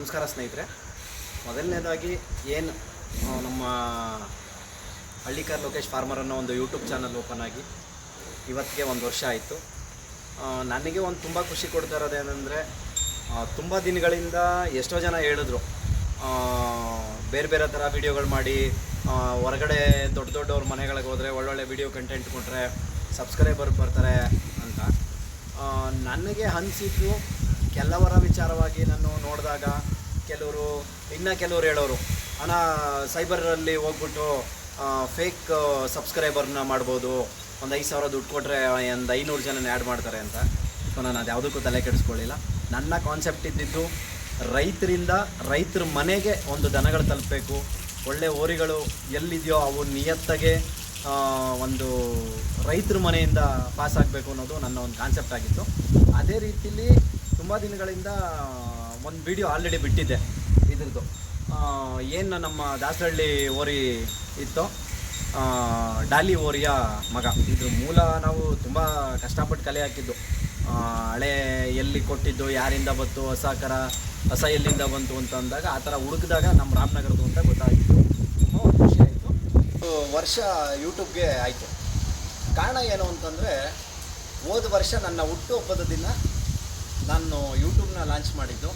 ನಮಸ್ಕಾರ ಸ್ನೇಹಿತರೆ. ಮೊದಲನೇದಾಗಿ ಏನು ನಮ್ಮ ಹಳ್ಳಿಕಾರ್ ಲೋಕೇಶ್ ಫಾರ್ಮರ್ ಅನ್ನೋ ಒಂದು ಯೂಟ್ಯೂಬ್ ಚಾನಲ್ ಓಪನ್ ಆಗಿ ಇವತ್ತಿಗೆ ಒಂದು ವರ್ಷ ಆಯಿತು. ನನಗೆ ಒಂದು ತುಂಬ ಖುಷಿ ಕೊಡ್ತಾ ಇರೋದೇನೆಂದರೆ ತುಂಬ ದಿನಗಳಿಂದ ಎಷ್ಟೋ ಜನ ಹೇಳಿದ್ರು ಬೇರೆ ಬೇರೆ ಥರ ವೀಡಿಯೋಗಳು ಮಾಡಿ ಹೊರಗಡೆ ದೊಡ್ಡ ದೊಡ್ಡವ್ರ ಮನೆಗಳಿಗೆ ಹೋದರೆ ಒಳ್ಳೊಳ್ಳೆ ವೀಡಿಯೋ ಕಂಟೆಂಟ್ ಕೊಟ್ಟರೆ ಸಬ್ಸ್ಕ್ರೈಬರ್ ಬರ್ತಾರೆ ಅಂತ. ನನಗೆ ಅನಿಸಿದ್ದು, ಕೆಲವರ ವಿಚಾರವಾಗಿ ನಾನು ನೋಡಿದಾಗ ಕೆಲವರು, ಇನ್ನು ಕೆಲವರು ಹೇಳೋರು ಹಣ ಸೈಬರಲ್ಲಿ ಹೋಗ್ಬಿಟ್ಟು ಫೇಕ್ ಸಬ್ಸ್ಕ್ರೈಬರ್ನ ಮಾಡ್ಬೋದು, ಒಂದು ಐದು ಸಾವಿರ ದುಡ್ಡು ಕೊಟ್ಟರೆ ಒಂದು ಐನೂರು ಜನನ ಆ್ಯಡ್ ಮಾಡ್ತಾರೆ ಅಂತ. ಸೊ ನಾನು ಅದು ಯಾವುದಕ್ಕೂ ತಲೆ ಕೆಡಿಸ್ಕೊಳ್ಳಿಲ್ಲ. ನನ್ನ ಕಾನ್ಸೆಪ್ಟ್ ಇದ್ದಿದ್ದು, ರೈತರಿಂದ ರೈತರ ಮನೆಗೆ ಒಂದು ದನಗಳು ತಲುಪಬೇಕು. ಒಳ್ಳೆ ಓರಿಗಳು ಎಲ್ಲಿದೆಯೋ ಅವು ನಿಯತ್ತಾಗೆ ಒಂದು ರೈತರ ಮನೆಯಿಂದ ಪಾಸ್ ಆಗಬೇಕು ಅನ್ನೋದು ನನ್ನ ಒಂದು ಕಾನ್ಸೆಪ್ಟ್ ಆಗಿತ್ತು. ಅದೇ ರೀತಿಲಿ ತುಂಬ ದಿನಗಳಿಂದ ಒಂದು ವಿಡಿಯೋ ಆಲ್ರೆಡಿ ಬಿಟ್ಟಿದ್ದೆ ಇದ್ರದ್ದು. ಏನು ನಮ್ಮ ದಾಸರಳ್ಳಿ ಓರಿ ಇತ್ತು? ಡಾಲಿ ಓರಿಯ ಮಗ. ಇದ್ರ ಮೂಲ ನಾವು ತುಂಬ ಕಷ್ಟಪಟ್ಟು ಕಲೆ ಹಾಕಿದ್ದು. ಹಳೆ ಎಲ್ಲಿ ಕೊಟ್ಟಿದ್ದು, ಯಾರಿಂದ ಬಂತು, ಹೊಸ ಕರ, ಹೊಸ ಎಲ್ಲಿಂದ ಬಂತು ಅಂತ ಅಂದಾಗ ಆ ಥರ ಹುಡುಕಿದಾಗ ನಮ್ಮ ರಾಮನಗರದ್ದು ಅಂತ ಗೊತ್ತಾಗಿತ್ತು. ತುಂಬ ಖುಷಿ ಆಯಿತು. ವರ್ಷ ಯೂಟ್ಯೂಬ್ಗೆ ಆಯಿತು. ಕಾರಣ ಏನು ಅಂತಂದರೆ, ಹೋದ ವರ್ಷ ನನ್ನ ಹುಟ್ಟುಹಬ್ಬದ ದಿನ ನಾನು ಯೂಟ್ಯೂಬ್ನ ಲಾಂಚ್ ಮಾಡಿದ್ದು.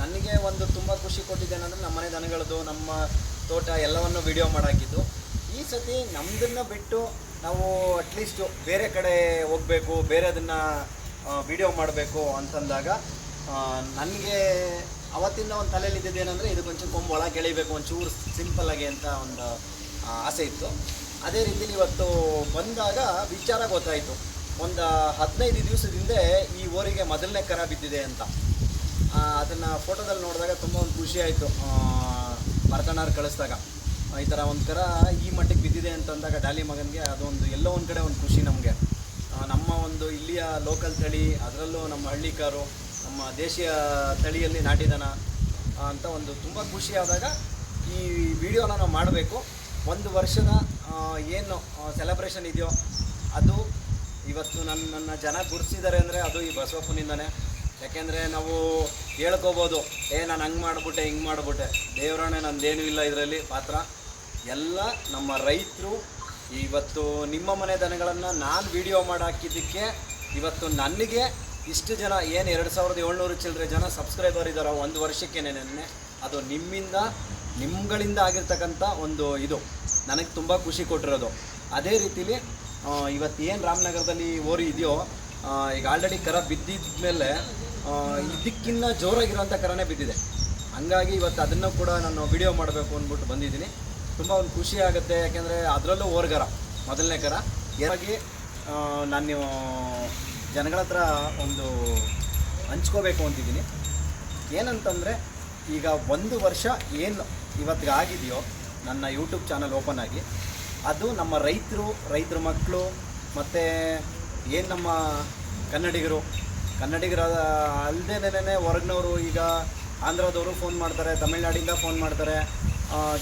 ನನಗೆ ಒಂದು ತುಂಬ ಖುಷಿ ಕೊಟ್ಟಿದ್ದೇನೆಂದರೆ ನಮ್ಮ ಮನೆ ದನಗಳದ್ದು, ನಮ್ಮ ತೋಟ ಎಲ್ಲವನ್ನು ವಿಡಿಯೋ ಮಾಡಾಕಿದ್ದು. ಈ ಸತಿ ನಮ್ಮದನ್ನು ಬಿಟ್ಟು ನಾವು ಅಟ್ಲೀಸ್ಟು ಬೇರೆ ಕಡೆ ಹೋಗಬೇಕು, ಬೇರೆದನ್ನು ವಿಡಿಯೋ ಮಾಡಬೇಕು ಅಂತಂದಾಗ ನನಗೆ ಅವತ್ತಿಂದ ಒಂದು ತಲೆಯಲ್ಲಿ ಇದ್ದಿದ್ದೇನೆಂದರೆ ಇದಕ್ಕೊಂಚೂರು ಕೊಂಬು ಒಳಗೆ ಎಳಿಬೇಕು, ಒಂಚೂರು ಸಿಂಪಲ್ಲಾಗಿ ಅಂತ ಒಂದು ಆಸೆ ಇತ್ತು. ಅದೇ ರೀತಿಲಿ ಇವತ್ತು ಬಂದಾಗ ವಿಚಾರ ಗೊತ್ತಾಯಿತು. ಒಂದು ಹದಿನೈದು ದಿವಸದಿಂದ ಈ ಓರಿಗೆ ಮೊದಲನೇ ಕರ ಬಿದ್ದಿದೆ ಅಂತ. ಅದನ್ನು ಫೋಟೋದಲ್ಲಿ ನೋಡಿದಾಗ ತುಂಬ ಒಂದು ಖುಷಿ ಆಯಿತು ಭರತಣ್ಣವ್ರು ಕಳಿಸ್ದಾಗ. ಈ ಥರ ಒಂದು ಕರ ಈ ಮಟ್ಟಿಗೆ ಬಿದ್ದಿದೆ ಅಂತಂದಾಗ ಡಾಲಿ ಮಗನಿಗೆ ಅದೊಂದು ಎಲ್ಲೋ ಒಂದು ಕಡೆ ಒಂದು ಖುಷಿ ನಮಗೆ. ನಮ್ಮ ಒಂದು ಇಲ್ಲಿಯ ಲೋಕಲ್ ತಳಿ, ಅದರಲ್ಲೂ ನಮ್ಮ ಹಳ್ಳಿಕಾರು, ನಮ್ಮ ದೇಶೀಯ ತಳಿಯಲ್ಲಿ ನಾಟಿದನ ಅಂತ ಒಂದು ತುಂಬ ಖುಷಿಯಾದಾಗ ಈ ವಿಡಿಯೋನ ನಾವು ಮಾಡಬೇಕು. ಒಂದು ವರ್ಷದ ಏನು ಸೆಲೆಬ್ರೇಷನ್ ಇದೆಯೋ ಅದು ಇವತ್ತು ನನ್ನ ಜನ ಗುರ್ಸಿದ್ದಾರೆ ಅಂದರೆ ಅದು ಈ ಬಸವಪ್ಪನಿಂದನೇ. ಯಾಕೆಂದರೆ ನಾವು ಹೇಳ್ಕೋಬೋದು, ಏ, ನಾನು ಹಂಗೆ ಮಾಡಿಬಿಟ್ಟೆ, ಹಿಂಗೆ ಮಾಡಿಬಿಟ್ಟೆ. ದೇವರಾಣೆ ನಂದೇನೂ ಇಲ್ಲ ಇದರಲ್ಲಿ. ಪಾತ್ರ, ಎಲ್ಲ ನಮ್ಮ ರೈತರು ಇವತ್ತು ನಿಮ್ಮ ಮನೆ ದನಗಳನ್ನು ನಾನು ವಿಡಿಯೋ ಮಾಡಿ ಹಾಕಿದ್ದಕ್ಕೆ ಇವತ್ತು ನನಗೆ ಇಷ್ಟು ಜನ, ಏನು ಎರಡು ಸಾವಿರದ ಏಳ್ನೂರು ಚಿಲ್ಲರೆ ಜನ ಸಬ್ಸ್ಕ್ರೈಬರ್ ಇದ್ದಾರೋ ಒಂದು ವರ್ಷಕ್ಕೆ ನೆನ್ನೆ, ಅದು ನಿಮ್ಮಿಂದ ನಿಮ್ಮಗಳಿಂದ ಆಗಿರ್ತಕ್ಕಂಥ ಒಂದು ಇದು. ನನಗೆ ತುಂಬ ಖುಷಿ ಕೊಟ್ಟಿರೋದು. ಅದೇ ರೀತಿಲಿ ಇವತ್ತು ಏನು ರಾಮನಗರದಲ್ಲಿ ಓರಿ ಇದೆಯೋ ಈಗ ಆಲ್ರೆಡಿ ಕರ ಬಿದ್ದಿದ ಮೇಲೆ ಇದಕ್ಕಿನ್ನ ಜೋರಾಗಿರೋಂಥ ಕರನೇ ಬಿದ್ದಿದೆ. ಹಂಗಾಗಿ ಇವತ್ತು ಅದನ್ನು ಕೂಡ ನಾನು ವಿಡಿಯೋ ಮಾಡಬೇಕು ಅಂದ್ಬಿಟ್ಟು ಬಂದಿದ್ದೀನಿ. ತುಂಬ ಒಂದು ಖುಷಿ ಆಗುತ್ತೆ, ಯಾಕೆಂದರೆ ಅದರಲ್ಲೂ ಓರ್ಗರ, ಮೊದಲನೇ ಕರ. ಹಾಗಾಗಿ ನಾನು ಜನಗಳ ಹತ್ರ ಒಂದು ಹಂಚ್ಕೋಬೇಕು ಅಂತಿದ್ದೀನಿ. ಏನಂತಂದರೆ, ಈಗ ಒಂದು ವರ್ಷ ಏನು ಇವತ್ತಿಗೆ ಆಗಿದೆಯೋ ನನ್ನ ಯೂಟ್ಯೂಬ್ ಚಾನಲ್ ಓಪನ್ ಆಗಿ ಅದು ನಮ್ಮ ರೈತರು, ರೈತರ ಮಕ್ಕಳು, ಮತ್ತು ಏನು ನಮ್ಮ ಕನ್ನಡಿಗರು. ಕನ್ನಡಿಗರ ಅಲ್ಲದೇನೆ ಹೊರಗಿನವರು ಈಗ ಆಂಧ್ರದವರು ಫೋನ್ ಮಾಡ್ತಾರೆ, ತಮಿಳ್ನಾಡಿಂದ ಫೋನ್ ಮಾಡ್ತಾರೆ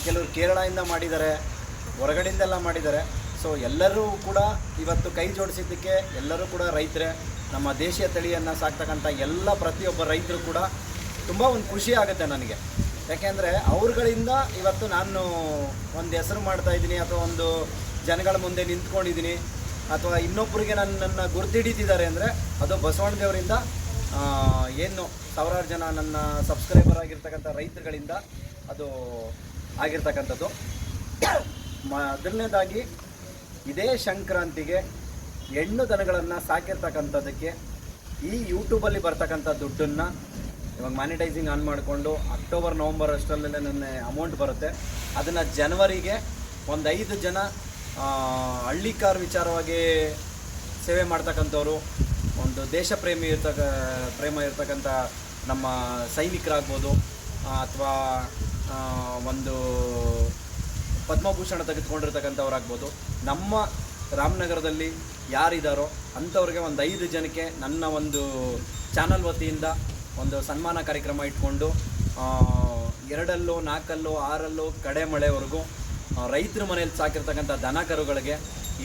ಕೆಲವರು ಕೇರಳದಿಂದ ಮಾಡಿದ್ದಾರೆ, ಹೊರಗಡೆಯಿಂದೆಲ್ಲ ಮಾಡಿದ್ದಾರೆ. ಸೊ ಎಲ್ಲರೂ ಕೂಡ ಇವತ್ತು ಕೈ ಜೋಡಿಸಿದ್ದಕ್ಕೆ ಎಲ್ಲರೂ ಕೂಡ ರೈತರೇ, ನಮ್ಮ ದೇಶೀಯ ತಳಿಯನ್ನು ಸಾಕ್ತಕ್ಕಂಥ ಎಲ್ಲ ಪ್ರತಿಯೊಬ್ಬ ರೈತರು ಕೂಡ ತುಂಬ ಒಂದು ಖುಷಿ ಆಗುತ್ತೆ ನನಗೆ. ಯಾಕೆಂದರೆ ಅವ್ರುಗಳಿಂದ ಇವತ್ತು ನಾನು ಒಂದು ಹೆಸರು ಮಾಡ್ತಾ ಇದ್ದೀನಿ ಅಥವಾ ಒಂದು ಜನಗಳ ಮುಂದೆ ನಿಂತ್ಕೊಂಡಿದ್ದೀನಿ ಅಥವಾ ಇನ್ನೊಬ್ಬರಿಗೆ ನನ್ನನ್ನು ಗುರ್ತಿಡಿತಿದ್ದಾರೆ ಅಂದರೆ ಅದು ಬಸವಣ್ಣದೇವರಿಂದ ಏನು ಸಾವಿರಾರು ಜನ ನನ್ನ ಸಬ್ಸ್ಕ್ರೈಬರ್ ಆಗಿರ್ತಕ್ಕಂಥ ರೈತರುಗಳಿಂದ ಅದು ಆಗಿರ್ತಕ್ಕಂಥದ್ದು. ಮೊದಲನೇದಾಗಿ ಇದೇ ಸಂಕ್ರಾಂತಿಗೆ ಹೆಣ್ಣು ದನಗಳನ್ನು ಸಾಕಿರ್ತಕ್ಕಂಥದ್ದಕ್ಕೆ ಈ ಯೂಟ್ಯೂಬಲ್ಲಿ ಬರ್ತಕ್ಕಂಥ ದುಡ್ಡನ್ನು ಇವಾಗ ಮ್ಯಾನಿಟೈಸಿಂಗ್ ಆನ್ ಮಾಡಿಕೊಂಡು ಅಕ್ಟೋಬರ್ ನವಂಬರ್ ಅಷ್ಟರಲ್ಲೇ ನನ್ನ ಅಮೌಂಟ್ ಬರುತ್ತೆ. ಅದನ್ನು ಜನವರಿಗೆ ಒಂದು ಐದು ಜನ ಹಳ್ಳಿ ಕಾರ್ ವಿಚಾರವಾಗಿ ಸೇವೆ ಮಾಡ್ತಕ್ಕಂಥವ್ರು, ಒಂದು ದೇಶ ಪ್ರೇಮಿ ಇರ್ತಕ್ಕ, ಪ್ರೇಮ ಇರ್ತಕ್ಕಂಥ ನಮ್ಮ ಸೈನಿಕರಾಗ್ಬೋದು, ಅಥವಾ ಒಂದು ಪದ್ಮಭೂಷಣ ತೆಗೆದುಕೊಂಡಿರ್ತಕ್ಕಂಥವ್ರಾಗ್ಬೋದು. ನಮ್ಮ ರಾಮನಗರದಲ್ಲಿ ಯಾರಿದ್ದಾರೋ ಅಂಥವ್ರಿಗೆ ಒಂದು ಐದು ಜನಕ್ಕೆ ನನ್ನ ಒಂದು ಚಾನಲ್ ವತಿಯಿಂದ ಒಂದು ಸನ್ಮಾನ ಕಾರ್ಯಕ್ರಮ ಇಟ್ಕೊಂಡು ಎರಡಲ್ಲೋ, ನಾಲ್ಕಲ್ಲೋ, ಆರಲ್ಲೋ ಕಡೆ ಮಳೆವರೆಗೂ ರೈತರ ಮನೆಯಲ್ಲಿ ಸಾಕಿರ್ತಕ್ಕಂಥ ದನ ಕರುಗಳಿಗೆ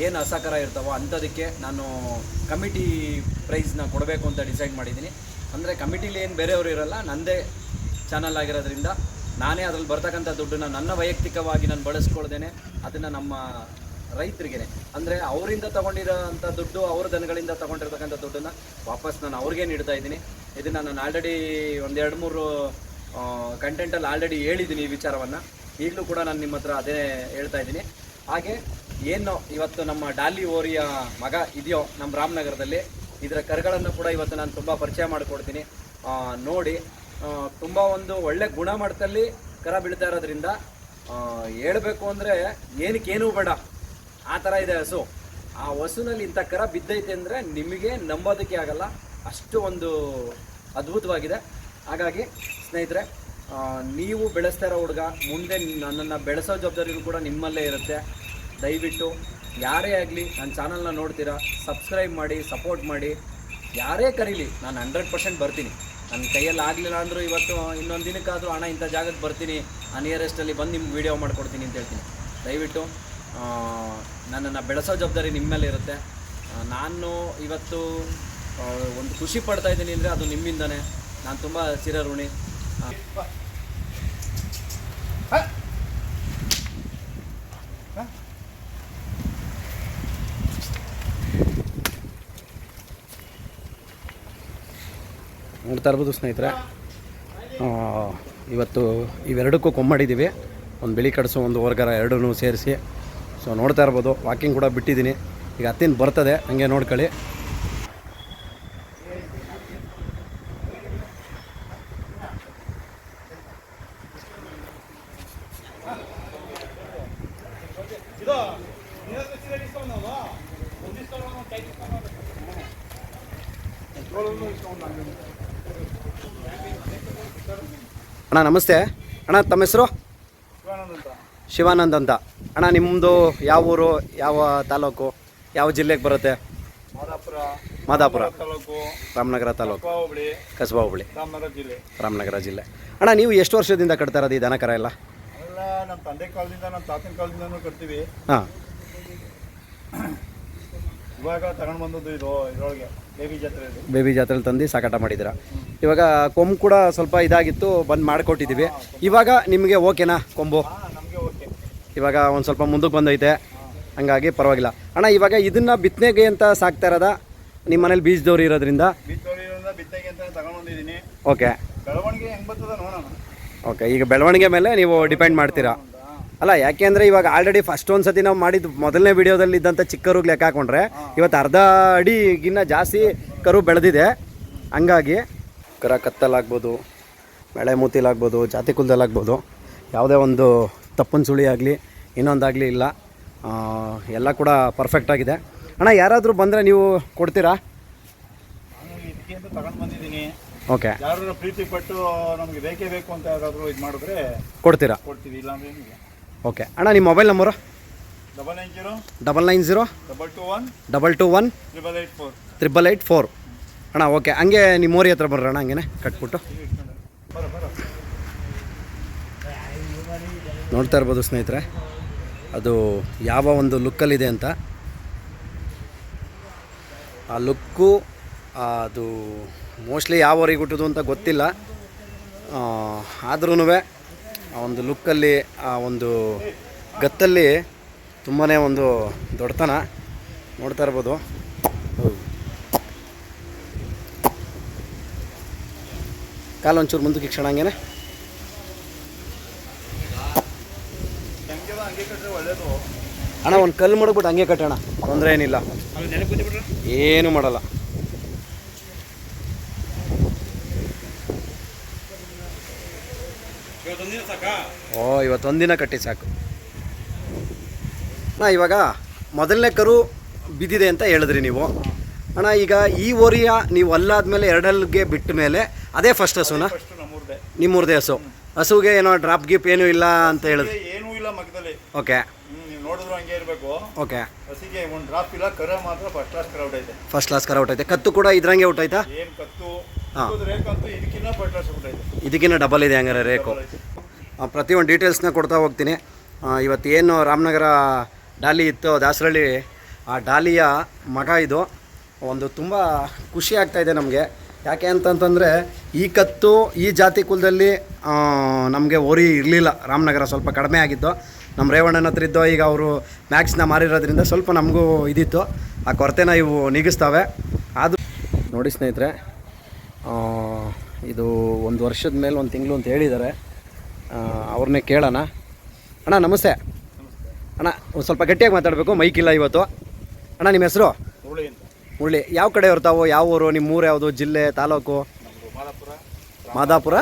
ಏನು ಅಸಹಕಾರ ಇರ್ತಾವೋ ಅಂಥದಕ್ಕೆ ನಾನು ಕಮಿಟಿ ಪ್ರೈಸ್ನ ಕೊಡಬೇಕು ಅಂತ ಡಿಸೈಡ್ ಮಾಡಿದ್ದೀನಿ. ಅಂದರೆ ಕಮಿಟಿಲಿ ಏನು ಬೇರೆಯವರು ಇರಲ್ಲ ನನ್ನದೇ ಚಾನಲ್ ಆಗಿರೋದ್ರಿಂದ ನಾನೇ ಅದ್ರಲ್ಲಿ ಬರ್ತಕ್ಕಂಥ ದುಡ್ಡನ್ನು ನನ್ನ ವೈಯಕ್ತಿಕವಾಗಿ ನಾನು ಬಳಸ್ಕೊಳ್ದೇನೆ, ಅದನ್ನು ನಮ್ಮ ರೈತರಿಗೆ ಅಂದರೆ ಅವರಿಂದ ತಗೊಂಡಿರೋಂಥ ದುಡ್ಡು, ಅವ್ರ ದನಗಳಿಂದ ತಗೊಂಡಿರ್ತಕ್ಕಂಥ ದುಡ್ಡನ್ನು ವಾಪಸ್ ನಾನು ಅವ್ರಿಗೆ ನೀಡ್ತಾ ಇದ್ದೀನಿ. ಇದನ್ನು ನಾನು ಆಲ್ರೆಡಿ ಒಂದೆರಡು ಮೂರು ಕಂಟೆಂಟಲ್ಲಿ ಆಲ್ರೆಡಿ ಹೇಳಿದ್ದೀನಿ ಈ ವಿಚಾರವನ್ನು. ಈಗಲೂ ಕೂಡ ನಾನು ನಿಮ್ಮ ಹತ್ರ ಅದೇ ಹೇಳ್ತಾ ಇದ್ದೀನಿ. ಹಾಗೆ ಏನು ಇವತ್ತು ನಮ್ಮ ಡಾಲಿ ಓರಿಯ ಮಗ ಇದೆಯೋ ನಮ್ಮ ರಾಮನಗರದಲ್ಲಿ, ಇದರ ಕರ್ಗಳನ್ನು ಕೂಡ ಇವತ್ತು ನಾನು ತುಂಬ ಪರಿಚಯ ಮಾಡಿಕೊಡ್ತೀನಿ. ನೋಡಿ ತುಂಬ ಒಂದು ಒಳ್ಳೆ ಗುಣಮಟ್ಟದಲ್ಲಿ ಕರ ಬೀಳ್ತಾ ಇರೋದ್ರಿಂದ ಹೇಳಬೇಕು ಅಂದರೆ ಏನಕ್ಕೇನೂ ಬೇಡ. ಆ ಥರ ಇದೆ ಹಸು. ಆ ಹಸುನಲ್ಲಿ ಇಂಥ ಕರ ಬಿದ್ದೈತೆ ಅಂದರೆ ನಿಮಗೆ ನಂಬೋದಕ್ಕೆ ಆಗಲ್ಲ. ಅಷ್ಟು ಒಂದು ಅದ್ಭುತವಾಗಿದೆ. ಹಾಗಾಗಿ ಸ್ನೇಹಿತರೆ ನೀವು ಬೆಳೆಸ್ತಾ ಇರೋ ಹುಡುಗ ಮುಂದೆ ನನ್ನನ್ನು ಬೆಳೆಸೋ ಜವಾಬ್ದಾರಿಯೂ ಕೂಡ ನಿಮ್ಮಲ್ಲೇ ಇರುತ್ತೆ. ದಯವಿಟ್ಟು ಯಾರೇ ಆಗಲಿ ನನ್ನ ಚಾನಲ್ನ ನೋಡ್ತೀರಾ, ಸಬ್ಸ್ಕ್ರೈಬ್ ಮಾಡಿ, ಸಪೋರ್ಟ್ ಮಾಡಿ. ಯಾರೇ ಕರೀಲಿ, ನಾನು ಹಂಡ್ರೆಡ್ ಪರ್ಸೆಂಟ್ ಬರ್ತೀನಿ. ನನ್ನ ಕೈಯಲ್ಲಿ ಆಗಲಿಲ್ಲ ಅಂದರೂ ಇವತ್ತು ಇನ್ನೊಂದು ದಿನಕ್ಕಾದರೂ ಹಣ ಇಂಥ ಜಾಗಕ್ಕೆ ಬರ್ತೀನಿ. ಆ, ನಿಯರೆಸ್ಟಲ್ಲಿ ಬಂದು ನಿಮ್ಗೆ ವೀಡಿಯೋ ಮಾಡ್ಕೊಡ್ತೀನಿ ಅಂತ ಹೇಳ್ತೀನಿ. ದಯವಿಟ್ಟು ನನ್ನನ್ನು ಬೆಳೆಸೋ ಜವಾಬ್ದಾರಿ ನಿಮ್ಮ ಇರುತ್ತೆ. ನಾನು ಇವತ್ತು ಒಂದು ಖುಷಿ ಪಡ್ತಾ ಇದ್ದೀನಿ ಅಂದರೆ ಅದು ನಿಮ್ಮಿಂದನೇ. ನಾನು ತುಂಬ ಚಿರಋಣಿ ನೋಡ್ತಾ ಇರ್ಬೋದು ಸ್ನೇಹಿತರೆ. ಇವತ್ತು ಇವೆರಡಕ್ಕೂ ಕೊಂಬಾಡಿದ್ದೀವಿ ಒಂದು ಬಿಳಿ ಕಡಿಸೋ, ಒಂದು ಹೊರ್ಗರ ಎರಡೂ ಸೇರಿಸಿ. ಸೊ ನೋಡ್ತಾ ಇರ್ಬೋದು. ವಾಕಿಂಗ್ ಕೂಡ ಬಿಟ್ಟಿದ್ದೀನಿ. ಈಗ ಹತ್ತಿನ ಬರ್ತದೆ. ಹಂಗೆ ನೋಡ್ಕೊಳ್ಳಿ. ಅಣ್ಣ ನಮಸ್ತೆ. ಅಣ್ಣ ತಮ್ಮ ಹೆಸರು? ಶಿವಾನಂದ್ ಅಂತ. ಅಣ್ಣ ನಿಮ್ಮದು ಯಾವ ಊರು ಯಾವ ತಾಲೂಕು ಯಾವ ಜಿಲ್ಲೆಗೆ ಬರುತ್ತೆ? ಮಾದಾಪುರ. ರಾಮನಗರ ತಾಲೂಕು. ಕಸಬಾ ಹುಬ್ಳಿ. ರಾಮನಗರ ಜಿಲ್ಲೆ. ಅಣ್ಣ ನೀವು ಎಷ್ಟು ವರ್ಷದಿಂದ ಕಟ್ತಾ ಇರೋದು ಈ ದನ ಕರ ಎಲ್ಲ? ನಮ್ಮ ತಂದೆ ಕಾಲದಿಂದ ನಮ್ಮ ತಾತನ ಕಾಲದಿಂದನೂ ಕಟ್ತೀವಿ. ಹಾಂ. ಇವಾಗ ತಗೊಂಡು ಬಂದದ್ದು ಇದು ಇದರೊಳಗೆ ದೇವಿ ಜಾತ್ರೆ ಬೇಬಿ ಜಾತ್ರೆಲಿ ತಂದು ಸಾಕಾಟ ಮಾಡಿದ್ದೀರಾ? ಇವಾಗ ಕೊಂಬು ಕೂಡ ಸ್ವಲ್ಪ ಇದಾಗಿತ್ತು ಬಂದು ಮಾಡಿಕೊಟ್ಟಿದ್ದೀವಿ. ಇವಾಗ ನಿಮಗೆ ಓಕೆನಾ ಕೊಂಬು? ನಮಗೆ ಓಕೆ. ಇವಾಗ ಒಂದು ಸ್ವಲ್ಪ ಮುಂದಕ್ಕೆ ಬಂದೈತೆ. ಹಂಗಾಗಿ ಪರವಾಗಿಲ್ಲ. ಅಣ್ಣ ಇವಾಗ ಇದನ್ನು ಬಿತ್ತನೆಗೆ ಅಂತ ಸಾಕ್ತಾ ಇರೋದ? ನಿಮ್ಮ ಮನೇಲಿ ಬೀಜದವ್ರು ಇರೋದ್ರಿಂದ? ಬಿತ್ತೋರಿಯಿಂದ ಬಿತ್ತಗೆ ಅಂತ ತಗೊಂಡು ಬಂದಿದ್ದೀನಿ. ಓಕೆ. ಬೆಳವಣಿಗೆ ಹೆಂಗೆ ಬರ್ತದ ನೋಡೋಣ. ಓಕೆ ಈಗ ಬೆಳವಣಿಗೆ ಮೇಲೆ ನೀವು ಡಿಪೆಂಡ್ ಮಾಡ್ತೀರಾ? ಅಲ್ಲ ಯಾಕೆ ಅಂದರೆ ಇವಾಗ ಆಲ್ರೆಡಿ ಫಸ್ಟ್ ಒಂದು ಸತಿ ನಾವು ಮಾಡಿದ್ದು ಮೊದಲನೇ ವಿಡಿಯೋದಲ್ಲಿ ಇದ್ದಂಥ ಚಿಕ್ಕರು ಲೆಕ್ಕ ಹಾಕೊಂಡ್ರೆ ಇವತ್ತು ಅರ್ಧ ಅಡಿಗಿನ್ನ ಜಾಸ್ತಿ ಕರು ಬೆಳೆದಿದೆ. ಹಂಗಾಗಿ ಕರ ಕತ್ತಲಾಗ್ಬೋದು ಮಳೆ ಮೂತಿಲಾಗ್ಬೋದು ಜಾತಿ ಕುಲದಲ್ಲಾಗ್ಬೋದು ಯಾವುದೇ ಒಂದು ತಪ್ಪನ ಸುಳಿ ಆಗಲಿ ಇನ್ನೊಂದಾಗಲಿ ಇಲ್ಲ. ಎಲ್ಲ ಕೂಡ ಪರ್ಫೆಕ್ಟ್ ಆಗಿದೆ. ಅಣ್ಣ ಯಾರಾದರೂ ಬಂದರೆ ನೀವು ಕೊಡ್ತೀರಾ? ಬಂದಿದ್ದೀನಿ. ಓಕೆ ಯಾರು ಪ್ರೀತಿ ಪಟ್ಟು ನಮಗೆ ಬೇಕೇ ಬೇಕು ಅಂತ ಯಾರಾದರೂ ಇದು ಮಾಡಿದ್ರೆ ಕೊಡ್ತೀರಾ? ಕೊಡ್ತೀವಿ ಇಲ್ಲಾಂದ್ರೆ ಏನಿಲ್ಲ. ಓಕೆ. ಅಣ್ಣ ನಿಮ್ಮ mobile number double nine zero double nine zero double two one double two one triple eight four triple eight four ಅಣ್ಣ ಓಕೆ. ಹಂಗೆ ನಿಮ್ಮ ಮೋರಿ ಹತ್ರ ಬರ್ರಿ ಅಣ್ಣ ಹಂಗೆ ಕಟ್ಬಿಟ್ಟು. ನೋಡ್ತಾ ಇರ್ಬೋದು ಸ್ನೇಹಿತರೆ ಅದು ಯಾವ ಒಂದು ಲುಕ್ಕಲ್ಲಿದೆ ಅಂತ. ಆ ಲುಕ್ಕು ಅದು ಮೋಸ್ಟ್ಲಿ ಯಾವ ಊರಿಗೆ ಹುಟ್ಟೋದು ಅಂತ ಗೊತ್ತಿಲ್ಲ. ಆದ್ರೂ ಆ ಒಂದು ಲುಕ್ಕಲ್ಲಿ ಆ ಒಂದು ಗತ್ತಲ್ಲಿ ತುಂಬಾ ಒಂದು ದೊಡ್ಡತನ ನೋಡ್ತಾ ಇರ್ಬೋದು. ಕಾಲು ಒಂಚೂರು ಮುಂದಕ್ಕೆ ಕ್ಷಣ ಹಂಗೇನೆ. ಅಣ್ಣ ಒಂದು ಕಲ್ಲು ಮಡಗ್ಬಿಟ್ಟು ಹಂಗೆ ಕಟ್ಟೋಣ. ತೊಂದರೆ ಏನಿಲ್ಲ. ಏನು ಮಾಡಲ್ಲ. ಓ ಇವತ್ತೊಂದಿನ ಕಟ್ಟಿ ಸಾಕು. ಅಣ್ಣ ಇವಾಗ ಮೊದಲನೇ ಕರು ಬಿದ್ದಿದೆ ಅಂತ ಹೇಳಿದ್ರಿ ನೀವು. ಅಣ್ಣ ಈಗ ಈ ಓರಿಯ ನೀವು ಅಲ್ಲಾದ್ಮೇಲೆ ಎರಡಲ್ಗೆ ಬಿಟ್ಟ ಮೇಲೆ ಅದೇ ಫಸ್ಟ್ ಹಸುನ ನಿಮ್ಮ ನಮ್ಮೂರ್ದೆ ಹಸು. ಹಸುಗೆ ಏನೋ ಡ್ರಾಪ್ ಗಿಪ್ ಏನೂ ಇಲ್ಲ ಅಂತ ಹೇಳಿದ್ರಿ. ಏನೂ ಇಲ್ಲ ಮಗದಲ್ಲಿ ಓಕೆ. ನೋಡಿದ್ರು ಹಂಗೆ ಇರಬೇಕು. ಓಕೆ. ಹಸಿಗೆ ಒಂದು ಡ್ರಾಪ್ ಇಲ್ಲ ಕರ ಮಾತ್ರ ಫಸ್ಟ್ ಕ್ಲಾಸ್ ಕರ ಐತೆ. ಫಸ್ಟ್ ಕ್ಲಾಸ್ ಕರ ಕತ್ತು ಕೂಡ ಇದ್ರಂಗೆ ಆಯ್ತಾ? ಏನು ಕತ್ತು? ಹಾ. ಇದು ರೇಖಂತೂ ಇದಕ್ಕಿಂತ ಫಸ್ಟ್ ಕ್ಲಾಸ್ ಐತೆ. ಇದಕ್ಕಿಂತ ಡಬಲ್ ಇದೆ ಹಂಗಾರೆ ರೇಕು. ಪ್ರತಿಯೊಂದು ಡೀಟೇಲ್ಸ್ನ ಕೊಡ್ತಾ ಹೋಗ್ತೀನಿ. ಇವತ್ತು ಏನು ರಾಮನಗರ ಡಾಲಿ ಇತ್ತು ದಾಸರಳ್ಳಿ, ಆ ಡಾಲಿಯ ಮಗ ಇದು. ಒಂದು ತುಂಬ ಖುಷಿ ಆಗ್ತಾಯಿದೆ ನಮಗೆ. ಯಾಕೆ ಅಂತಂತಂದರೆ ಈ ಕತ್ತು ಈ ಜಾತಿ ಕುಲದಲ್ಲಿ ನಮಗೆ ಓರಿ ಇರಲಿಲ್ಲ. ರಾಮನಗರ ಸ್ವಲ್ಪ ಕಡಿಮೆ ಆಗಿದ್ದು ನಮ್ಮ ರೇವಣ್ಣನ ಹತ್ರ ಇದ್ದೋ, ಈಗ ಅವರು ಮ್ಯಾಕ್ಸ್ನ ಮಾರಿರೋದ್ರಿಂದ ಸ್ವಲ್ಪ ನಮಗೂ ಇದಿತ್ತು. ಆ ಕೊರತೆನ ಇವು ನೀಗಿಸ್ತವೆ. ಆದರೂ ನೋಡಿ ಸ್ನೇಹಿತರೆ ಇದು ಒಂದು ವರ್ಷದ ಮೇಲೆ ಒಂದು ತಿಂಗಳು ಅಂತ ಹೇಳಿದ್ದಾರೆ. ಅವ್ರನ್ನೇ ಕೇಳೋಣ. ಅಣ್ಣ ನಮಸ್ತೆ. ಅಣ್ಣ ಒಂದು ಸ್ವಲ್ಪ ಗಟ್ಟಿಯಾಗಿ ಮಾತಾಡಬೇಕು ಮೈಕ್ ಇಲ್ಲ ಇವತ್ತು. ಅಣ್ಣ ನಿಮ್ಮ ಹೆಸರು? ಹುರುಳಿ ಮುರಳಿ ಯಾವ ಕಡೆ ಇರ್ತಾವು ಯಾವ ಊರು ನಿಮ್ಮ ಊರು ಯಾವುದು ಜಿಲ್ಲೆ ತಾಲೂಕು? ಮಾದಾಪುರ.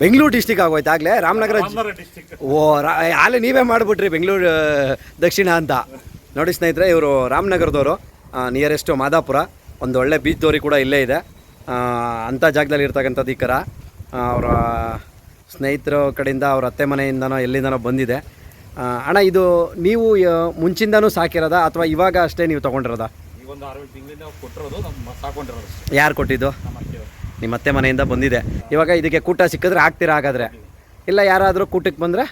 ಬೆಂಗಳೂರು ಡಿಸ್ಟಿಕ್ ಆಗೋಯ್ತು ಆಗಲೇ? ರಾಮನಗರ ಓ ರಾ ಅಲ್ಲಿ ನೀವೇ ಮಾಡಿಬಿಟ್ರಿ ಬೆಂಗಳೂರು ದಕ್ಷಿಣ ಅಂತ. ನೋಡಿ ಸ್ನೇಹಿತರೆ ಇವರು ರಾಮನಗರದವರು ನಿಯರೆಸ್ಟು ಮಾದಾಪುರ. ಒಂದು ಒಳ್ಳೆ ಬೀಚ್ ದೋರಿ ಕೂಡ ಇಲ್ಲೇ ಇದೆ. ಅಂಥ ಜಾಗದಲ್ಲಿ ಇರ್ತಕ್ಕಂಥದ್ದು ಈ ಕರ. ಅವರ ಸ್ನೇಹಿತರ ಕಡೆಯಿಂದ ಅವ್ರ ಅತ್ತೆ ಮನೆಯಿಂದನೋ ಎಲ್ಲಿಂದನೋ ಬಂದಿದೆ. ಅಣ್ಣ ಇದು ನೀವು ಮುಂಚಿಂದನೂ ಸಾಕಿರೋದ ಅಥವಾ ಇವಾಗ ಅಷ್ಟೇ ನೀವು ತೊಗೊಂಡಿರೋದ? ಯಾರು ಕೊಟ್ಟಿದ್ದು? ನಿಮ್ಮ ಅತ್ತೆ ಮನೆಯಿಂದ ಬಂದಿದೆ. ಇವಾಗ ಇದಕ್ಕೆ ಕೂಟ ಸಿಕ್ಕಿದ್ರೆ ಹಾಕ್ತೀರಾ ಹಾಗಾದರೆ? ಇಲ್ಲ ಯಾರಾದರೂ ಕೂಟಕ್ಕೆ ಬಂದರೆ?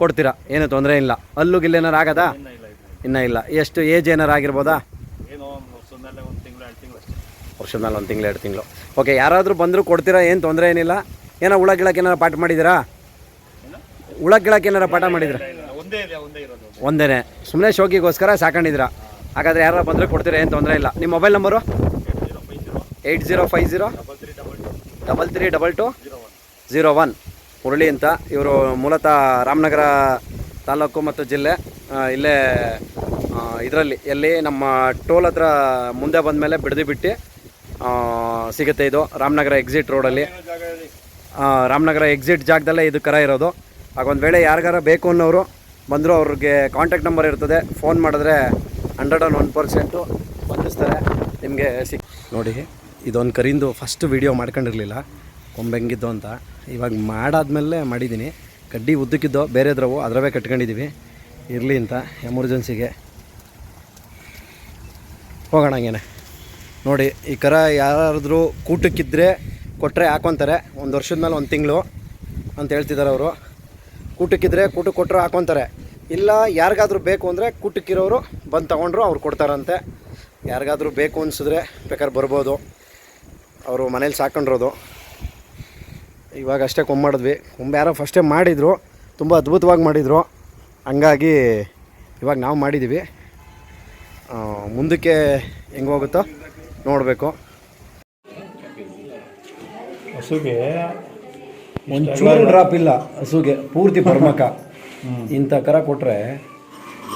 ಕೊಡ್ತೀರಾ? ಏನು ತೊಂದರೆ ಇಲ್ಲ. ಅಲ್ಲೂ ಇಲ್ಲೇನಾರು ಆಗದಾ? ಇನ್ನೂ ಇಲ್ಲ ಎಷ್ಟು ಏಜ್ ಏನಾರು ಆಗಿರ್ಬೋದಾ ಏನೋ ಒಂದು ವರ್ಷದ ಮೇಲೆ ಒಂದು ತಿಂಗಳು ಎರಡು ತಿಂಗಳು ಅಷ್ಟೇ ವರ್ಷದ ಮೇಲೆ ಒಂದು ತಿಂಗಳು ಎರಡು ತಿಂಗಳು. ಓಕೆ ಯಾರಾದರೂ ಬಂದರೂ ಕೊಡ್ತೀರಾ ಏನು ತೊಂದರೆ ಏನಿಲ್ಲ? ಏನೋ ಹುಳ ಗಿಳಕ್ಕೆ ಏನಾರು ಪಾಠ ಮಾಡಿದ್ದೀರಾ ಉಳ ಹುಳ ಗಿಳಕ್ಕೆ ಏನಾರು ಪಾಠ ಮಾಡಿದ್ದೀರಾ ಇಲ್ಲ, ಒಂದೇ ಸುಮ್ಮನೆ ಶೋಕಿಗೋಸ್ಕರ ಸಾಕೊಂಡಿದ್ದೀರಾ? ಹಾಗಾದರೆ ಯಾರು ಬಂದರೆ ಕೊಡ್ತೀರಾ ಏನು ತೊಂದರೆ ಇಲ್ಲ. ನಿಮ್ಮ mobile number? Eight zero five zero. Double three double two. Zero one. Zero one Murali ಅಂತ. ಇವರು ಮೂಲತಃ ರಾಮನಗರ ತಾಲೂಕು ಮತ್ತು ಜಿಲ್ಲೆ ಇಲ್ಲೇ ಇದರಲ್ಲಿ. ಎಲ್ಲಿ ನಮ್ಮ ಟೋಲ್ ಹತ್ರ ಮುಂದೆ ಬಂದ ಮೇಲೆ ಬಿಡದಿ ಬಿಟ್ಟು ಸಿಗುತ್ತೆ ಇದು. ರಾಮನಗರ ಎಕ್ಸಿಟ್ ರೋಡಲ್ಲಿ ರಾಮನಗರ ಎಕ್ಸಿಟ್ ಜಾಗದಲ್ಲೇ ಇದು ಕರ ಇರೋದು. ಹಾಗೊಂದು ವೇಳೆ ಯಾರಿಗಾರ ಬೇಕು ಅನ್ನೋರು ಬಂದರೂ ಅವ್ರಿಗೆ ಕಾಂಟ್ಯಾಕ್ಟ್ ನಂಬರ್ ಇರ್ತದೆ. ಫೋನ್ ಮಾಡಿದ್ರೆ ಹಂಡ್ರೆಡ್ ಆ್ಯಂಡ್ ಒನ್ ಪರ್ಸೆಂಟು ಬಂಧಿಸ್ತಾರೆ. ನಿಮಗೆ ಸಿಕ್ ನೋಡಿ, ಇದೊಂದು ಕರಿಂದು ಫಸ್ಟ್ ವಿಡಿಯೋ ಮಾಡ್ಕೊಂಡಿರಲಿಲ್ಲ. ಕೊಂಬೆಂಗಿದ್ದು ಅಂತ. ಇವಾಗ ಮಾಡಾದ್ಮೇಲೆ ಮಾಡಿದ್ದೀನಿ ಕಡ್ಡಿ ಉದ್ದಕ್ಕಿದ್ದು ಬೇರೆದ್ರವು ಅದರವೇ ಕಟ್ಕೊಂಡಿದ್ದೀವಿ ಇರಲಿ ಅಂತ ಎಮರ್ಜೆನ್ಸಿಗೆ ಹೋಗೋಣ ಹಂಗೇನೆ. ನೋಡಿ, ಈ ಕರ ಯಾರಾದರೂ ಕೂಟಕ್ಕಿದ್ದರೆ ಕೊಟ್ಟರೆ ಹಾಕೊತಾರೆ. ಒಂದು ವರ್ಷದ ಮೇಲೆ ಒಂದು ತಿಂಗಳು ಅಂತ ಹೇಳ್ತಿದ್ದಾರೆ ಅವರು. ಕೂಟಕ್ಕಿದ್ರೆ ಕೂಟಕ್ಕೆ ಕೊಟ್ಟರೆ ಹಾಕೊತಾರೆ. ಇಲ್ಲ, ಯಾರಿಗಾದ್ರೂ ಬೇಕು ಅಂದರೆ ಕೂಟಕ್ಕಿರೋರು ಬಂದು ತೊಗೊಂಡ್ರು ಅವ್ರು ಕೊಡ್ತಾರಂತೆ. ಯಾರಿಗಾದ್ರೂ ಬೇಕು ಅನಿಸಿದ್ರೆ ಬೇಕಾದ್ರೆ ಬರ್ಬೋದು. ಅವರು ಮನೇಲಿ ಸಾಕೊಂಡಿರೋದು. ಇವಾಗ ಅಷ್ಟೇ ಕೊಂಬಾಡಿದ್ವಿ ಕೊಂಬೆ ಯಾರೋ ಫಸ್ಟೇ ಮಾಡಿದರು. ತುಂಬ ಅದ್ಭುತವಾಗಿ ಮಾಡಿದರು. ಹಂಗಾಗಿ ಇವಾಗ ನಾವು ಮಾಡಿದ್ದೀವಿ ಮುಂದಕ್ಕೆ ಹೆಂಗೆ ಹೋಗುತ್ತೋ? ನೋಡಬೇಕು. ಹಸುಗೆ ಒಂಚೂರು ಡ್ರಾಪ್ ಇಲ್ಲ ಹಸುಗೆ ಪೂರ್ತಿ ಬರ್ಮಕ. ಇಂಥ ಕರ ಕೊಟ್ರೆ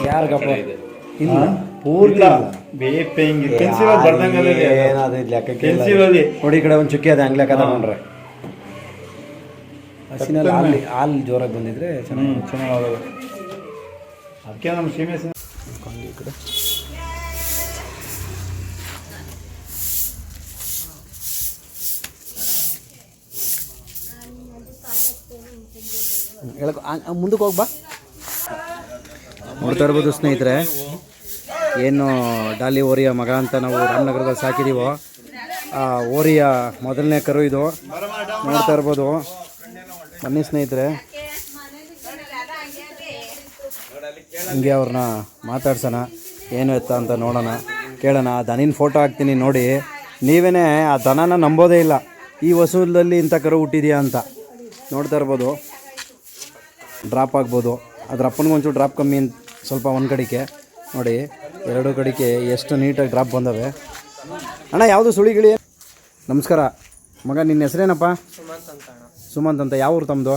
ಯಾರಿಗಪ್ಪ ಇಲ್ಲ ಪೂರ್ತಿ ಏನಾದ್ರು ಲೆಕ್ಕಕ್ಕೆ ನೋಡಿ ಈ ಕಡೆ ಒಂದು ಚುಕ್ಕಿ ಅದ ಹಂಗ್ ಲೆಕ್ಕ ತಗೊಂಡ್ರೆ ಹಸಿನಲ್ಲಿ ಹಾಲು ಹಾಲು ಜೋರಾಗಿ ಬಂದಿದ್ರೆ ಚೆನ್ನಾಗಿ ಚೆನ್ನಾಗಿ ಅದಕ್ಕೆ ನಮ್ಮ ಸೀಮೆ ಈ ಕಡೆ. ಹೇಳಕ್ ಮುಂದಕ್ಕೆ ಹೋಗ್ಬಾ ನೋಡ್ತಾ ಇರ್ಬೋದು ಸ್ನೇಹಿತರೆ. ಏನು ಡಾಲಿ ಓರಿಯ ಮಗ ಅಂತ ನಾವು ರಾಮನಗರದಲ್ಲಿ ಸಾಕಿದೀವೋ, ಆ, ಓರಿಯ ಮೊದಲನೇ ಕರು ಇದು. ನೋಡ್ತಾ ಇರ್ಬೋದು. ಬನ್ನಿ ಸ್ನೇಹಿತರೆ. ಹಿಂಗೆ ಅವ್ರನ್ನ ಮಾತಾಡ್ಸೋಣ. ಏನು ಎತ್ತ ಅಂತ ನೋಡೋಣ. ಕೇಳೋಣ. ಆ ದನಿನ ಫೋಟೋ ಹಾಕ್ತೀನಿ ನೋಡಿ. ನೀವೇ ಆ ದನನ ನಂಬೋದೇ ಇಲ್ಲ. ಈ ವಸೂಲಲ್ಲಿ ಇಂಥ ಕರು ಹುಟ್ಟಿದೆಯಾ ಅಂತ. ನೋಡ್ತಾ ಇರ್ಬೋದು. ಡ್ರಾಪ್ ಆಗ್ಬೋದು. ಅದ್ರ ಅಪ್ಪನಿಗೆ ಒಂಚೂರು ಡ್ರಾಪ್ ಕಮ್ಮಿ ಅಂತ ಸ್ವಲ್ಪ ಒಂದು ಕಡೆಗೆ ನೋಡಿ ಎರಡು ಕಡೆಗೆ ಎಷ್ಟು ನೀಟಾಗಿ ಡ್ರಾಪ್ ಬಂದವೆ. ಅಣ್ಣ ಯಾವುದು ಸುಳಿಗಿಳಿ ನಮಸ್ಕಾರ. ಮಗ ನಿನ್ನ ಹೆಸರೇನಪ್ಪ? ಸುಮಂತ್ ಅಂತ ಅಣ್ಣ ಸುಮಂತ್ ಅಂತ. ಯಾವ ಊರು ತಮ್ಮದು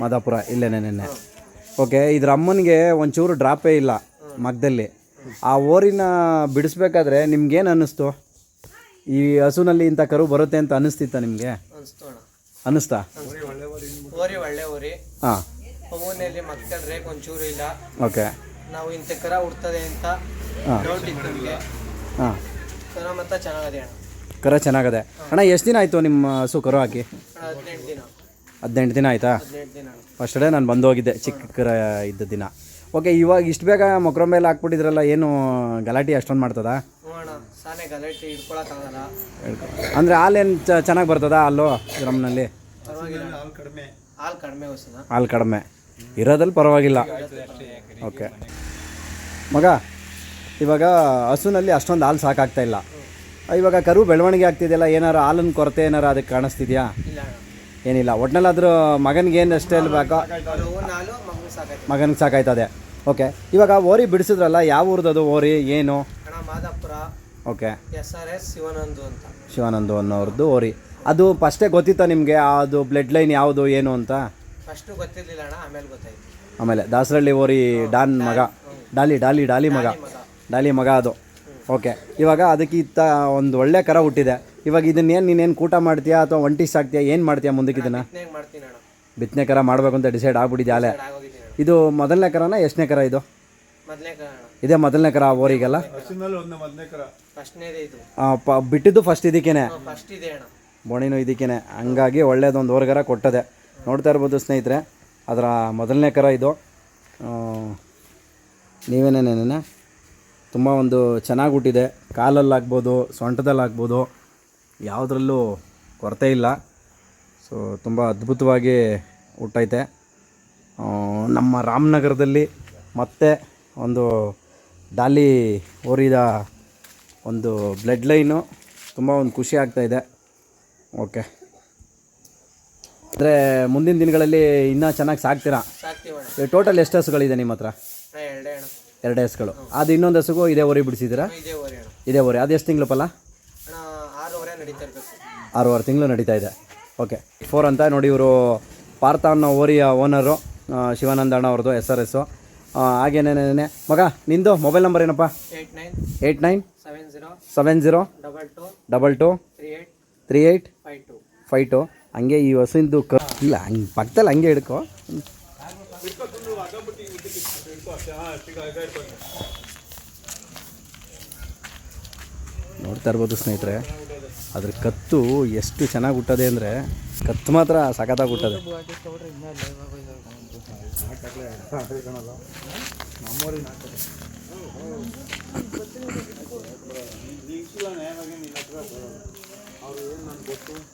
ಮಾದಾಪುರ ಇಲ್ಲೇನೆ ನಿನ್ನೆ. ಓಕೆ ಇದ್ರ ಅಮ್ಮನಿಗೆ ಒಂಚೂರು ಡ್ರಾಪೇ ಇಲ್ಲ ಮಗದಲ್ಲಿ. ಆ ಓರಿನ ಬಿಡಿಸ್ಬೇಕಾದ್ರೆ ನಿಮ್ಗೇನು ಅನ್ನಿಸ್ತು? ಈ ಹಸುನಲ್ಲಿ ಇಂಥ ಕರು ಬರುತ್ತೆ ಅಂತ ಅನ್ನಿಸ್ತಿತ್ತ ನಿಮಗೆ? ಅನ್ನಿಸ್ತಾ? ಓರಿ ಒಳ್ಳೆ ಓರಿ. ಹಾಂ. ಒಂಚೂರು ಇಲ್ಲ. ಓಕೆ. ನಾವು ಇಂಥ ಕರ ಹುಡ್ತದೆ ಅಂತ ಹಾಂ. ಡೌಟ್ ಇತ್ತು ನಮಗೆ. ಹಾಂ. ಕರ ಮತ್ತ ಚೆನ್ನಾಗದೆ ಅಣ್ಣ. ಕರ ಚೆನ್ನಾಗದೆ. ಅಣ್ಣ ಎಷ್ಟು ದಿನ ಆಯಿತು ನಿಮ್ಮ ಹಸು ಕರು ಹಾಕಿ? ಅಣ್ಣ ಹದಿನೆಂಟು ದಿನ. ಹದಿನೆಂಟು ದಿನ ಆಯಿತಾ? ಹದಿನೆಂಟು ದಿನ. ಅಣ್ಣ ಫಸ್ಟ್ ಡೇ ನಾನು ಬಂದು ಹೋಗಿದ್ದೆ ಚಿಕ್ಕ ಕರ ಇದ್ದ ದಿನ. ಓಕೆ ಇವಾಗ ಇಷ್ಟು ಬೇಗ ಮೊಕ್ರ ಮೇಲೆ ಹಾಕ್ಬಿಟ್ಟಿದ್ರಲ್ಲ ಏನು ಗಲಾಟೆ ಅಷ್ಟೊಂದು ಮಾಡ್ತದ? ಹ್ಞೂ ಅಣ್ಣ ಸಾನೆ ಗಲಾಟೆ ಹಿಡ್ಕೊಳಕ್ಕಾಗಲ್ಲ ಅಂದರೆ ಹಾಲೇನು ಚೆನ್ನಾಗಿ ಬರ್ತದಾ ಅಲ್ಲೋ ಗ್ರಾಮನಲ್ಲಿ? ಪರವಾಗಿಲ್ಲ ಹಾಲು ಕಡಿಮೆ ಹಾಲು ಕಡಿಮೆ ಹಾಲು ಕಡಿಮೆ. ಇರೋದಲ್ಲಿ ಪರವಾಗಿಲ್ಲ. ಓಕೆ. ಮಗ ಇವಾಗ ಹಸುನಲ್ಲಿ ಅಷ್ಟೊಂದು ಹಾಲು ಸಾಕಾಗ್ತಾ ಇಲ್ಲ. ಇವಾಗ ಕರು ಬೆಳವಣಿಗೆ ಆಗ್ತಿದೆಯಲ್ಲ ಏನಾರು ಹಾಲಿನ ಕೊರತೆ ಏನಾರು ಅದಕ್ಕೆ ಕಾಣಿಸ್ತಿದ್ಯಾ? ಏನಿಲ್ಲ. ಒಟ್ನಲ್ಲಾದ್ರೂ ಮಗನಿಗೇನು ಮಗನಿಗೆ ಏನು ಅಷ್ಟೇ ಬೇಕೋ? ಅವ್ರು ನಾಲು ಮಗು ಸಾಕೈತೆ ಮಗನಿಗೆ ಸಾಕಾಯ್ತದೆ. ಓಕೆ. ಇವಾಗ ಓರಿ ಬಿಡಿಸಿದ್ರಲ್ಲ ಯಾವ ಊರ್ದದು ಓರಿ ಏನು? ಓಕೆ. ಶಿವಾನಂದು ಅನ್ನೋರ್ದು ಓರಿ. ಅದು ಫಸ್ಟೇ ಗೊತ್ತಿತ್ತಾ ನಿಮಗೆ? ಅದು ಬ್ಲಡ್ ಲೈನ್ ಯಾವುದು ಏನು ಅಂತ? ಫಸ್ಟು ಗೊತ್ತಿರಲಿಲ್ಲ ಅಣ್ಣ ಆಮೇಲೆ ಗೊತ್ತಾಯ್ತು. ಆಮೇಲೆ ದಾಸರಳ್ಳಿ ಓರಿ ಡಾನ್ ಮಗ. ಡಾಲಿ ಡಾಲಿ ಡಾಲಿ ಮಗ. ಡಾಲಿ ಮಗ. ಅದು. ಓಕೆ. ಇವಾಗ ಅದಕ್ಕೆ ಇತ್ತ ಒಂದು ಒಳ್ಳೆ ಕರ ಹುಟ್ಟಿದೆ. ಇವಾಗ ಇದನ್ನೇನು ನೀನೇನು ಕೂಟ ಮಾಡ್ತೀಯಾ ಅಥವಾ ಒಂಟಿ ಸಾಕ್ತೀಯಾ ಏನು ಮಾಡ್ತೀಯಾ ಮುಂದಕ್ಕೆ ಇದನ್ನು? ಬಿತ್ತನೆಗೆ ಮಾಡ್ತೀನಿ ಅಣ್ಣ. ಬಿತ್ತನೆ ಕರ ಮಾಡಬೇಕು ಅಂತ ಡಿಸೈಡ್ ಆಗ್ಬಿಟ್ಟಿದೆ ಆಲೆ ಅಣ್ಣ. ಇದು ಮೊದಲನೇ ಕರನ ಎಷ್ಟನೇ ಕರ ಇದು? ಮೊದಲನೇ ಅಣ್ಣ. ಇದೇ ಮೊದಲನೇ ಕರ ಓರಿಗೆಲ್ಲ? ಹಸಿನಲ್ಲಿ ಒಂದು ಮೊದಲನೇ ಕರ. ಫಸ್ಟ್ನೇದೇ ಇದು. ಆ, ಪ ಬಿಟ್ಟಿದ್ದು ಫಸ್ಟ್ ಇದಕ್ಕೇನೆ. ಫಸ್ಟ್ ಇದೆ ಅಣ್ಣ. ಬೋಣಿನೂ ಇದಕ್ಕೇನೆ. ಹಂಗಾಗಿ ಒಳ್ಳೇದೊಂದು ಹೊರಗರ ಕೊಟ್ಟದೆ. ನೋಡ್ತಾ ಇರ್ಬೋದು ಸ್ನೇಹಿತರೆ, ಅದರ ಮೊದಲನೇ ಕರ ಇದು. ನೀವೇನೇನೇನೆ ತುಂಬ ಒಂದು ಚೆನ್ನಾಗಿ ಹುಟ್ಟಿದೆ. ಕಾಲಲ್ಲಾಗ್ಬೋದು ಸೊಂಟದಲ್ಲಾಗ್ಬೋದು ಯಾವುದರಲ್ಲೂ ಕೊರತೆ ಇಲ್ಲ. ಸೊ ತುಂಬ ಅದ್ಭುತವಾಗಿ ಹುಟ್ಟೈತೆ. ನಮ್ಮ ರಾಮನಗರದಲ್ಲಿ ಮತ್ತೆ ಒಂದು ಡಾಲಿ ಓರಿದ ಒಂದು ಬ್ಲಡ್ ಲೈನು ತುಂಬ ಒಂದು ಖುಷಿ ಆಗ್ತಾಯಿದೆ ಓಕೆ. ಅಂದರೆ ಮುಂದಿನ ದಿನಗಳಲ್ಲಿ ಇನ್ನೂ ಚೆನ್ನಾಗಿ ಸಾಕ್ತೀರಾ? ಟೋಟಲ್ ಎಷ್ಟು ಹಸುಗಳಿದೆ ನಿಮ್ಮ ಹತ್ರ? ಎರಡೇ ಹಸುಗಳು. ಅದು ಇನ್ನೊಂದು ಹಸುಗೂ ಇದೇ ಓರಿ ಬಿಡಿಸಿದ್ದೀರಾ? ಇದೇ ಓರಿ ಅದು ಎಷ್ಟು ತಿಂಗಳು ಫಲ ಆರೂವರೆ ತಿಂಗಳು ನಡೀತಾ ಇದೆ. ಓಕೆ. ಫೋರ್ ಅಂತ ನೋಡಿ ಇವರು ಪಾರ್ಥ ಅನ್ನೋ ಓರಿಯ ಓನರು ಶಿವಾನಂದ ಅಣ್ಣ ಅವ್ರದ್ದು ಎಸ್ ಆರ್ ಎಸ್ಸು ಹಾಗೇನೇನೇ ಮಗ ನಿಂದು ಮೊಬೈಲ್ ನಂಬರ್ ಏನಪ್ಪ? Eight nine eight nine seven zero seven zero double two double two three eight three five two five two ಹಂಗೆ ಈ ಹಸುವಿಂದು ಕ ಇಲ್ಲ ಹಂಗೆ ಪಕ್ಕದಲ್ಲಿ ಹಂಗೆ ಹಿಡ್ಕೊ. ನೋಡ್ತಾ ಇರ್ಬೋದು ಸ್ನೇಹಿತರೆ ಅದ್ರ ಕತ್ತು ಎಷ್ಟು ಚೆನ್ನಾಗಿ ಹುಟ್ಟದೆ ಅಂದರೆ ಕತ್ತು ಮಾತ್ರ ಸಖತ್ತಾಗಿ ಹುಟ್ಟದೆ. Ahorra.